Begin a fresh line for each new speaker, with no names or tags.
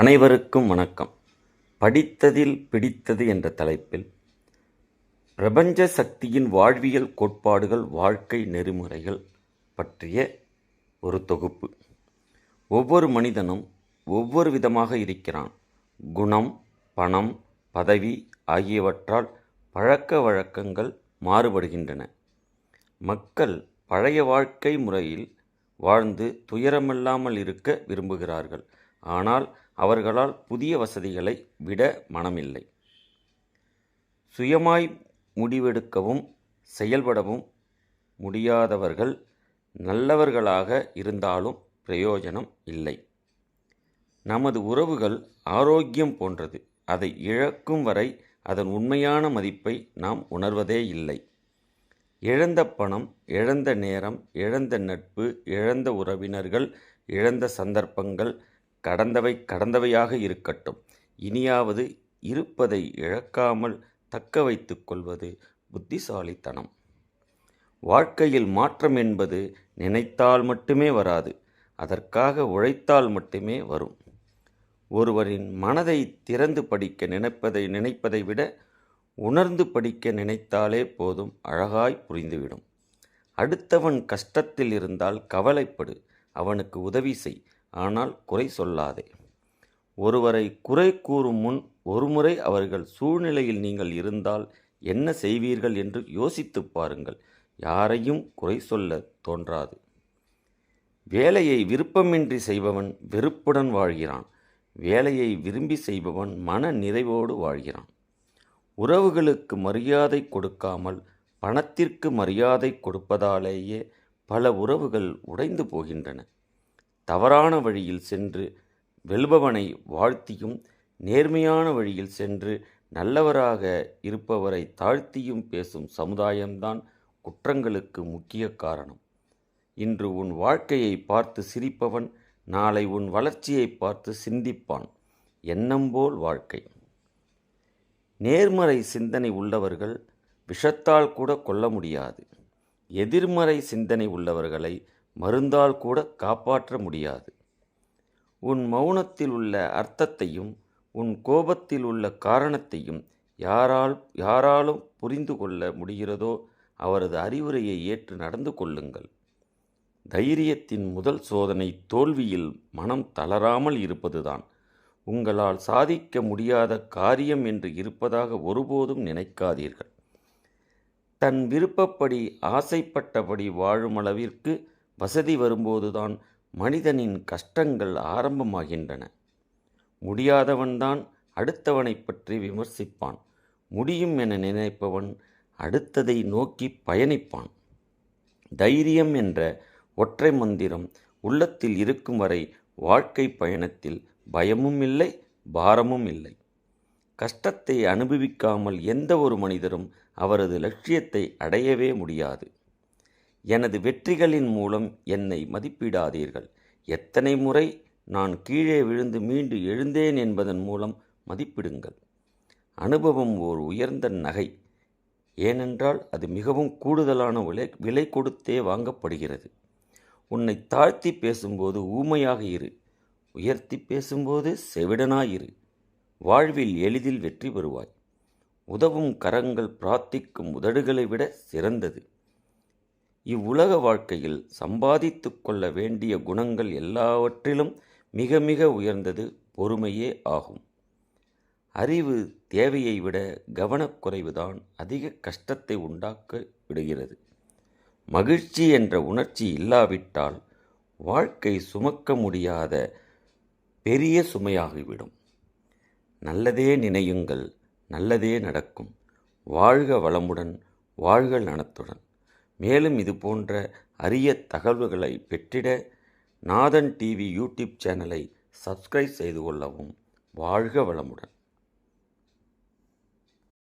அனைவருக்கும் வணக்கம் படித்ததில் பிடித்தது என்ற தலைப்பில் பிரபஞ்ச சக்தியின் வாழ்வியல் கோட்பாடுகள் வாழ்க்கை நெறிமுறைகள் பற்றிய ஒரு தொகுப்பு ஒவ்வொரு மனிதனும் ஒவ்வொரு விதமாக இருக்கிறான் குணம் பணம் பதவி ஆகியவற்றால் பழக்க வழக்கங்கள் மாறுபடுகின்றன மக்கள் பழைய வாழ்க்கை முறையில் வாழ்ந்து துயரமில்லாமல் இருக்க விரும்புகிறார்கள் ஆனால் அவர்களால் புதிய வசதிகளை விட மனமில்லை சுயமாய் முடிவெடுக்கவும் செயல்படவும் முடியாதவர்கள் நல்லவர்களாக இருந்தாலும் பிரயோஜனம் இல்லை நமது உறவுகள் ஆரோக்கியம் போன்றது அதை இழக்கும் வரை அதன் உண்மையான மதிப்பை நாம் உணர்வதே இல்லை இழந்த பணம் இழந்த நேரம் இழந்த நட்பு இழந்த உறவினர்கள் இழந்த சந்தர்ப்பங்கள் கடந்தவை கடந்தவையாக இருக்கட்டும் இனியாவது இருப்பதை இழக்காமல் தக்க வைத்து கொள்வது புத்திசாலித்தனம் வாழ்க்கையில் மாற்றம் என்பது நினைத்தால் மட்டுமே வராது அதற்காக உழைத்தால் மட்டுமே வரும் ஒருவரின் மனதை திறந்து படிக்க நினைப்பதை நினைப்பதை விட உணர்ந்து படிக்க நினைத்தாலே போதும் அழகாய் புரிந்துவிடும் அடுத்தவன் கஷ்டத்தில் இருந்தால் கவலைப்படு அவனுக்கு உதவி செய் ஆனால் குறை சொல்லாதே ஒருவரை குறை கூறும் முன் ஒருமுறை அவர்கள் சூழ்நிலையில் நீங்கள் இருந்தால் என்ன செய்வீர்கள் என்று யோசித்து பாருங்கள் யாரையும் குறை சொல்ல தோன்றாது வேலையை விருப்பமின்றி செய்பவன் வெறுப்புடன் வாழ்கிறான் வேலையை விரும்பி செய்பவன் மன நிறைவோடு வாழ்கிறான் உறவுகளுக்கு மரியாதை கொடுக்காமல் பணத்திற்கு மரியாதை கொடுப்பதாலேயே பல உறவுகள் உடைந்து போகின்றன தவறான வழியில் சென்று வெல்பவனை வாழ்த்தியும் நேர்மையான வழியில் சென்று நல்லவராக இருப்பவரை தாழ்த்தியும் பேசும் சமுதாயம்தான் குற்றங்களுக்கு முக்கிய காரணம் இன்று உன் வாழ்க்கையை பார்த்து சிரிப்பவன் நாளை உன் வளர்ச்சியை பார்த்து சிந்திப்பான் எண்ணம்போல் வாழ்க்கை நேர்மறை சிந்தனை உள்ளவர்கள் விஷத்தால் கூட கொல்ல முடியாது எதிர்மறை சிந்தனை உள்ளவர்களை மருந்தால் கூட காப்பாற்ற முடியாது உன் மௌனத்தில் உள்ள அர்த்தத்தையும் உன் கோபத்தில் உள்ள காரணத்தையும் யாரால் யாராலும் புரிந்து கொள்ள முடிகிறதோ அவரது அறிவுரையை ஏற்று நடந்து கொள்ளுங்கள் தைரியத்தின் முதல் சோதனை தோல்வியில் மனம் தளராமல் இருப்பதுதான் உங்களால் சாதிக்க முடியாத காரியம் என்று இருப்பதாக ஒருபோதும் நினைக்காதீர்கள் தன் விருப்பப்படி ஆசைப்பட்டபடி வாழும் அளவிற்கு வசதி வரும்போதுதான் மனிதனின் கஷ்டங்கள் ஆரம்பமாகின்றன முடியாதவன்தான் அடுத்தவனை பற்றி விமர்சிப்பான் முடியும் என நினைப்பவன் அடுத்ததை நோக்கி பயணிப்பான் தைரியம் என்ற ஒற்றை மந்திரம் உள்ளத்தில் இருக்கும் வரை வாழ்க்கை பயணத்தில் பயமும் இல்லை பாரமும் இல்லை கஷ்டத்தை அனுபவிக்காமல் எந்த ஒரு மனிதரும் அவரது லட்சியத்தை அடையவே முடியாது எனது வெற்றிகளின் மூலம் என்னை மதிப்பிடாதீர்கள் எத்தனை முறை நான் கீழே விழுந்து மீண்டு எழுந்தேன் என்பதன் மூலம் மதிப்பிடுங்கள் அனுபவம் ஓர் உயர்ந்த நகை ஏனென்றால் அது மிகவும் கூடுதலான விலை விலை கொடுத்தே வாங்கப்படுகிறது உன்னை தாழ்த்தி பேசும்போது ஊமையாக இரு உயர்த்தி பேசும்போது செவிடனாயிரு வாழ்வில் எளிதில் வெற்றி பெறுவாய் உதவும் கரங்கள் பிரார்த்திக்கும் உதடுகளை விட சிறந்தது இவ்வுலக வாழ்க்கையில் சம்பாதித்து கொள்ள வேண்டிய குணங்கள் எல்லாவற்றிலும் மிக மிக உயர்ந்தது பொறுமையே ஆகும் அறிவு தேவையை விட கவனக்குறைவுதான் அதிக கஷ்டத்தை உண்டாக்க விடுகிறது மகிழ்ச்சி என்ற உணர்ச்சி இல்லாவிட்டால் வாழ்க்கை சுமக்க முடியாத பெரிய சுமையாகிவிடும் நல்லதே நினையுங்கள் நல்லதே நடக்கும் வாழ்க வளமுடன் வாழ்க நலத்துடன் மேலும் இது போன்ற அரிய தகவல்களை பெற்றிட நாதன் டிவி யூடியூப் சேனலை சப்ஸ்கிரைப் செய்து கொள்ளவும் வாழ்க வளமுடன்